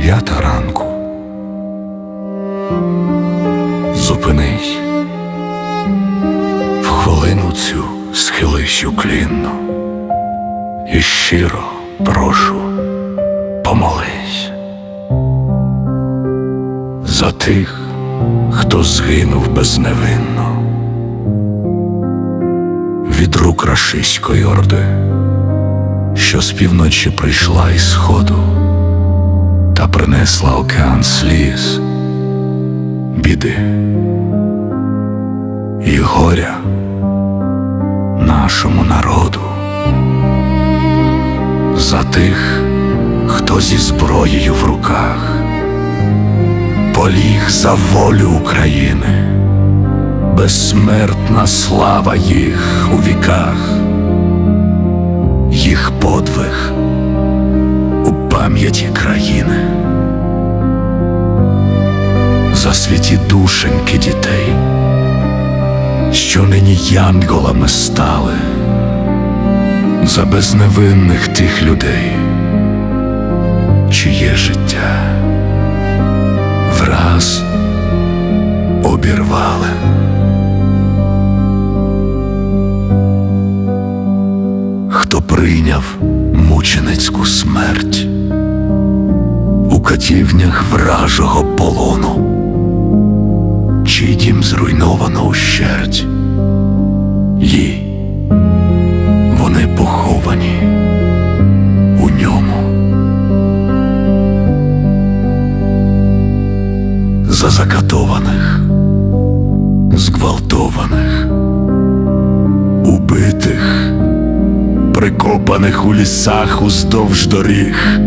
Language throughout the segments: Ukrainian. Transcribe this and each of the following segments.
дев'ята ранку. Зупинись, в хвилину цю схились уклінно. І щиро прошу, помолись. За тих, хто згинув безневинно. Від рук рашиської орди, що з півночі прийшла із сходу та принесла океан сліз, біди і горя нашому народу, за тих, хто зі зброєю в руках поліг за волю України, безсмертна слава їх у віках, їх подвиг у пам'яті країни, святі душеньки дітей, що нині янголами стали, за безневинних тих людей, чиє життя враз обірвали. Хто прийняв мученицьку смерть у катівнях вражого полону, чий дім зруйновано ущерть, їй вони поховані у ньому. за закатованих, зґвалтованих, убитих, прикопаних у лісах уздовж доріг,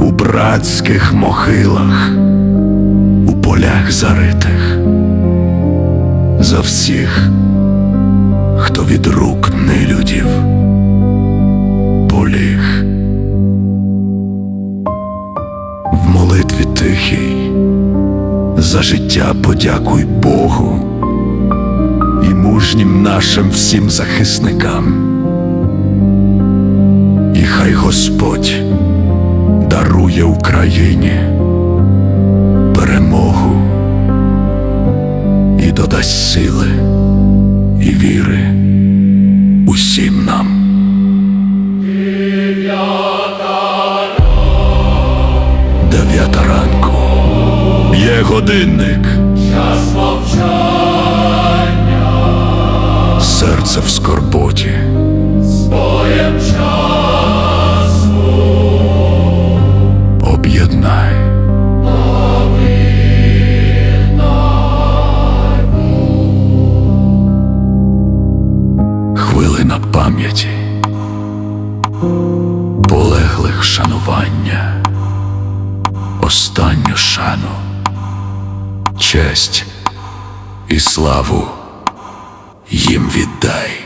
у братських могилах, у полях заритих, за всіх, хто від рук нелюдів поліг. В молитві тихій за життя подякуй Богу і мужнім нашим всім захисникам. І хай Господь дарує Україні і додасть сили і віри усім нам. Дев'ята ранку. Є годинник. Пам'яті. Полеглих шанування. Останню шану. Честь і славу їм віддай.